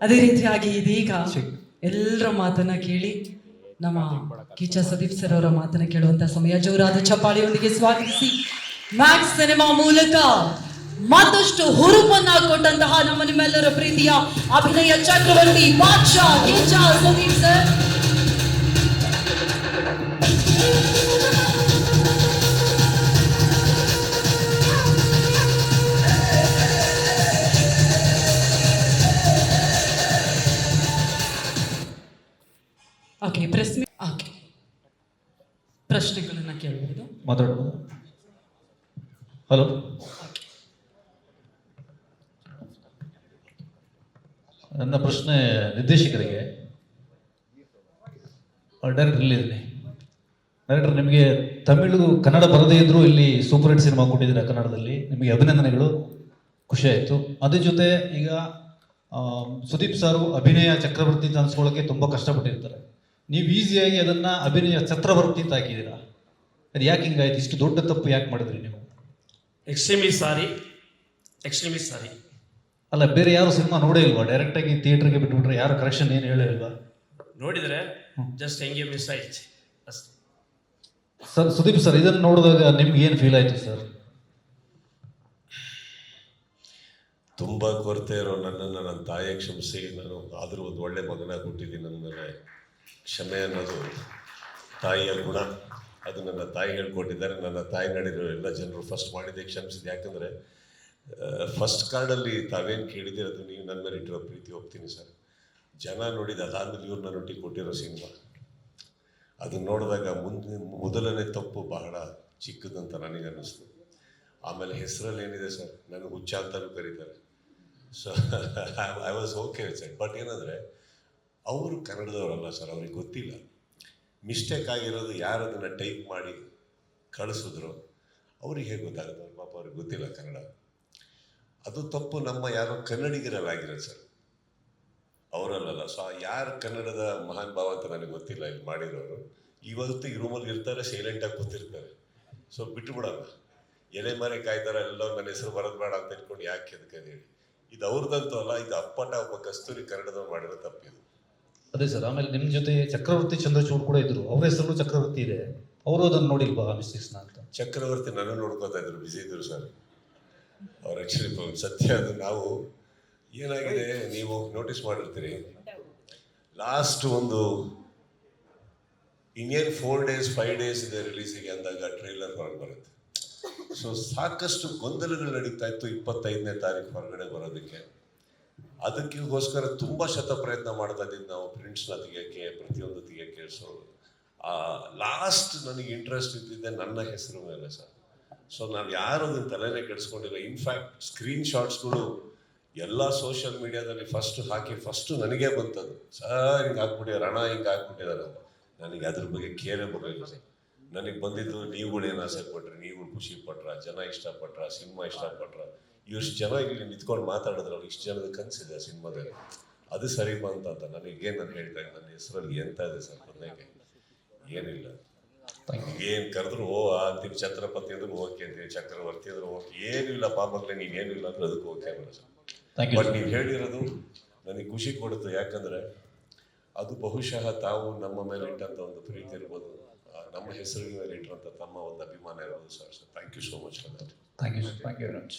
ಅದೇ ರೀತಿಯಾಗಿ ಇದೀಗ ಎಲ್ಲರ ಮಾತನ್ನ ಕೇಳಿ ನಮ್ಮ ಕೀಚ ಸದೀಪ್ ಸರ್ ಅವರ ಮಾತನ್ನ ಕೇಳುವಂತ ಸಮಯ. ಜೋರಾದ ಚಪ್ಪಾಳಿಯೊಂದಿಗೆ ಸ್ವಾಗತಿಸಿ. ಮ್ಯಾಕ್ಸ್ ಸಿನಿಮಾ ಮೂಲಕ ಮತ್ತಷ್ಟು ಹುರುಪನ್ನ ಕೊಟ್ಟಂತಹ ನಮ್ಮ ನಿಮ್ಮೆಲ್ಲರ ಪ್ರೀತಿಯ ಅಭಿನಯ ಚಕ್ರವರ್ತಿ ಬಾದ್ಶಾ Kiccha Sudeep sir. Okay press ಪ್ರಶ್ನೆಗಳನ್ನ ಕೇಳಬಹುದು ಮಾತಾಡಬಹುದು ಹಲೋ ನನ್ನ ಪ್ರಶ್ನೆ ನಿರ್ದೇಶಕರಿಗೆ. ಡೈರೆಕ್ಟರ್ ಇಲ್ಲಿದ್ದೀನಿ ಡೈರೆಕ್ಟರ್ ನಿಮಗೆ ತಮಿಳು, ಕನ್ನಡ ಬರದೇ ಇದ್ರೂ ಇಲ್ಲಿ ಸೂಪರ್ ಹಿಟ್ ಸಿನಿಮಾ ಕೊಟ್ಟಿದ್ದೀರಾ ಕನ್ನಡದಲ್ಲಿ. ನಿಮಗೆ ಅಭಿನಂದನೆಗಳು. ಖುಷಿ ಆಯಿತು. ಅದ್ರ ಜೊತೆ ಈಗ ಸುದೀಪ್ ಸಾರು ಅಭಿನಯ ಚಕ್ರವರ್ತಿ ಅಂತ ಅನ್ಸ್ಕೊಳ್ಳೋಕೆ ತುಂಬ ಕಷ್ಟಪಟ್ಟಿರ್ತಾರೆ. ನೀವು ಈಸಿಯಾಗಿ ಅದನ್ನ ಅಭಿನಯ ಛತ್ರವರ್ತಿ ಅಂತ ಹಾಕಿದ್ದೀರಾ? ಅದು ಯಾಕೆ ಹಿಂಗಾಯ್ತು? ಇಷ್ಟು ದೊಡ್ಡ ತಪ್ಪು ಯಾಕೆ ಮಾಡಿದ್ರಿ ನೀವು? ಎಕ್ಸ್ಟ್ರೀಮ್ಲಿ ಸಾರಿ ಎಕ್ಸ್ಟ್ರೀಮ್ಲಿ ಸಾರಿ ಅಲ್ಲ ಬೇರೆ ಯಾರು ಸಿನಿಮಾ ನೋಡೇ ಇಲ್ವಾ? ಡೈರೆಕ್ಟ್ ಆಗಿ ಥಿಯೇಟರ್ಗೆ ಬಿಟ್ಬಿಟ್ರೆ ಯಾರು ಕರೆಕ್ಷನ್ ಏನು ಹೇಳೇ ಇಲ್ವಾ? ನೋಡಿದರೆ ಜಸ್ಟ್ ಹೆಂಗೆ ಮಿಸ್ ಆಯ್ತು. ಅಷ್ಟೇ. ಸರ್ ಸುದೀಪ್ ಸರ್ ಇದನ್ನು ನೋಡಿದಾಗ ನಿಮ್ಗೆ ಏನು ಫೀಲ್ ಆಯ್ತು ಸರ್? ತುಂಬ ಕೊರತೆ ಇರೋ ನನ್ನನ್ನು ನನ್ನ ತಾಯಿಯ ಕ್ಷಮಿಸಿ ನಾನು ಆದರೂ ಒಂದು ಒಳ್ಳೆ ಮಗನಾಗಿ ಕೊಟ್ಟಿದ್ದೀನಿ ನನ್ನ ಮೇಲೆ ಕ್ಷಮೆ ಅನ್ನೋದು ತಾಯಿಯ ಗುಣ. ಅದು ನನ್ನ ತಾಯಿ ಹೇಳ್ಕೊಟ್ಟಿದ್ದಾರೆ ನನ್ನ ತಾಯಿ ನಡೆದಿರೋ ಎಲ್ಲ ಜನರು ಫಸ್ಟ್ ಮಾಡಿದ್ದೆ ಕ್ಷಮಿಸಿದೆ. ಯಾಕಂದರೆ ಫಸ್ಟ್ ಕಾರ್ಡಲ್ಲಿ ತಾವೇನು ಕೇಳಿದಿರೋದು ನೀವು ನನ್ನ ಮೇಲೆ ಇಟ್ಟಿರೋ ಪ್ರೀತಿ ಹೋಗ್ತೀನಿ ಸರ್. ಜನ ನೋಡಿದ ಅದಾದ್ಮೇಲೆ ಇವ್ರು ಒಟ್ಟಿಗೆ ಕೊಟ್ಟಿರೋ ಸಿನಿಮಾ. ಅದನ್ನ ನೋಡಿದಾಗ ಮುಂದೆ, ಮೊದಲನೇ ತಪ್ಪು ಬಹಳ ಚಿಕ್ಕದಂತ ನನಗೆ ಅನ್ನಿಸ್ತು. ಆಮೇಲೆ ಹೆಸರಲ್ಲಿ ಏನಿದೆ ಸರ್? ನನಗೆ ಹುಚ್ಚ ಅಂತಲೂ ಕರೀತಾರೆ. So I was okay sir but ಏನಂದರೆ ಅವರು ಕನ್ನಡದವರಲ್ಲ ಸರ್, ಅವ್ರಿಗೆ ಗೊತ್ತಿಲ್ಲ. ಮಿಸ್ಟೇಕ್ ಆಗಿರೋದು ಯಾರು ಅದನ್ನು ಟೈಪ್ ಮಾಡಿ ಕಳಿಸಿದ್ರು, ಅವ್ರಿಗೆ ಹೇಗೆ ಗೊತ್ತಾಗುತ್ತೆ? ಅವ್ರ ಪಾಪ ಅವ್ರಿಗೆ ಗೊತ್ತಿಲ್ಲ ಕನ್ನಡ. ಅದು ತಪ್ಪು, ನಮ್ಮ ಯಾರೋ ಕನ್ನಡಿಗರಲ್ಲಾಗಿರೋದು ಸರ್. ಅವರಲ್ಲಲ್ಲ ಸೊ ಯಾರು ಕನ್ನಡದ ಮಹಾನ್ ಭಾವ ಅಂತ ನನಗೆ ಗೊತ್ತಿಲ್ಲ, ಇಲ್ಲಿ ಮಾಡಿರೋರು. ಇವತ್ತು ಈ ರೂಮಲ್ಲಿ ಇರ್ತಾರೆ ಸೈಲೆಂಟಾಗಿ ಕೂತಿರ್ತಾರೆ. ಸೊ ಬಿಟ್ಟು ಬಿಡೋಣ ಎಲೆ ಮರೆ ಕಾಯ್ತಾರೆ ಎಲ್ಲ ನನ್ನ ಹೆಸರು ಬರೋದು ಬೇಡ ಅಂತ ಇಟ್ಕೊಂಡು ಯಾಕೆ ಅದಕ್ಕೆ ಹೇಳಿ ಇದು ಅವ್ರದ್ದಂತೂ ಅಲ್ಲ, ಇದು ಅಪ್ಪಟ ಒಬ್ಬ ಕಸ್ತೂರಿ ಕನ್ನಡದವ್ರು ಮಾಡಿರೋ ತಪ್ಪಿದು ಅದೇ ಸರ್, ಆಮೇಲೆ ನಿಮ್ಮ ಜೊತೆ ಚಕ್ರವರ್ತಿ ಚಂದ್ರಚೂಡ್ ಕೂಡ ಇದ್ರು. ಅವ್ರ ಹೆಸರು ಚಕ್ರವರ್ತಿ ಇದೆ. ಅವರು ಅದನ್ನು ನೋಡಿಲ್ವಾ ಮಿಸ್ಟೇಕ್ಸ್ನ ಅಂತ? ಚಕ್ರವರ್ತಿ ನನ್ನ ನೋಡ್ಕೋತಾ ಇದ್ರು ಬಿಸಿ ಇದ್ರು ಸರ್ ಅವ್ರ ಆ್ಯಕ್ಚುಲಿ ಸತ್ಯ ಅದು. ನಾವು ಏನಾಗಿದೆ, ನೀವು ನೋಟಿಸ್ ಮಾಡಿರ್ತೀರಿ. ಲಾಸ್ಟ್ ಒಂದು ಇನ್ನೇನು ಫೋರ್ ಡೇಸ್ ಫೈವ್ ಡೇಸ್ ಇದೆ ರಿಲೀಸಿಗೆ ಅಂದಾಗ ಟ್ರೈಲರ್ ಹೊರಗೆ ಬರುತ್ತೆ. ಸೊ ಸಾಕಷ್ಟು ಗೊಂದಲಗಳು ನಡೀತಾ ಇತ್ತು ಇಪ್ಪತ್ತೈದನೇ ತಾರೀಕು ಹೊರಗಡೆ ಬರೋದಕ್ಕೆ. ಅದಕ್ಕೋಸ್ಕರ ತುಂಬ ಶತ ಪ್ರಯತ್ನ ಮಾಡ್ತಾ ಇದ್ದಿದ್ದು ನಾವು ಪ್ರಿಂಟ್ಸ್ನ ತೆಗಿಯೋಕ್ಕೆ, ಪ್ರತಿಯೊಂದು ತೆಗಿಯೋಕ್ಕೆ ಸೊ ಲಾಸ್ಟ್ ನನಗೆ ಇಂಟ್ರೆಸ್ಟ್ ಇದ್ದಿದ್ದೆ ನನ್ನ ಹೆಸರು ಮೇಲೆ ಸರ್ ಸೊ ನಾವು ಯಾರು ಅದನ್ನು ತಲೆನೇ ಕೆಡಿಸ್ಕೊಂಡಿಲ್ಲ. ಇನ್ಫ್ಯಾಕ್ಟ್ ಸ್ಕ್ರೀನ್ ಶಾಟ್ಸ್ಗಳು ಎಲ್ಲ ಸೋಷಿಯಲ್ ಮೀಡಿಯಾದಲ್ಲಿ ಫಸ್ಟ್ ಹಾಕಿ ಫಸ್ಟ್ ನನಗೆ ಬಂತದ್ದು ಸರ್ ಹಿಂಗೆ ಹಾಕ್ಬಿಟ್ಟಿದ್ದಾರೆ ರಣ ಹಿಂಗೆ ಹಾಕ್ಬಿಟ್ಟಿದ್ದಾರೆ ನನಗೆ ಅದ್ರ ಬಗ್ಗೆ ಕೇರೇ ಬರೋಲ್ಲ ಸರ್ ನನಗೆ ಬಂದಿದ್ದು, ನೀವುಗಳು ಏನು ಆಸೆ ಪಟ್ರಿ ನೀವು ಖುಷಿ ಪಟ್ರ, ಜನ ಇಷ್ಟಪಟ್ರ, ಸಿನಿಮಾ ಇಷ್ಟಪಟ್ರ ಇಷ್ಟು ಜನ ಇಲ್ಲಿ ನಿಂತ್ಕೊಂಡು ಮಾತಾಡಿದ್ರಲ್ಲ ಇಷ್ಟು ಜನದ ಕನಸಿದೆ ಸಿನಿಮಾದಲ್ಲಿ. ಅದು ಸರಿ ಬಂತ ಅಂತ ನನಗೇನು ನಾನು ಹೇಳ್ತಾ ನನ್ನ ಹೆಸರಲ್ಲಿ ಎಂತ ಇದೆ ಸರ್ ಏನಿಲ್ಲ. ಏನು ಕರೆದ್ರು ಓ ಅಂತೀವಿ ಛತ್ರಪತಿ ಅಂದ್ರು ಓಕೆ ಅಂತೀವಿ ಚಕ್ರವರ್ತಿ ಅಂದ್ರೆ ಓಕೆ ಏನಿಲ್ಲ ನೀನು ನೀವೇನಿಲ್ಲ ಅಂದ್ರೆ ಅದಕ್ಕೆ ಓಕೆ ಅಲ್ಲ ಸರ್. ಬಟ್ ನೀವು ಹೇಳಿರೋದು ನನಗೆ ಖುಷಿ ಕೊಡುತ್ತೆ ಯಾಕಂದ್ರೆ ಅದು ಬಹುಶಃ ತಾವು ನಮ್ಮ ಮೇಲೆ ಇಟ್ಟಂತ ಒಂದು ಪ್ರೀತಿ ಇರ್ಬೋದು ನಮ್ಮ ಹೆಸರಿನ ಮೇಲೆ ತಮ್ಮ ಒಂದು ಅಭಿಮಾನ ಇರ್ಬೋದು sir. Thank you so much for that thank you thank you very much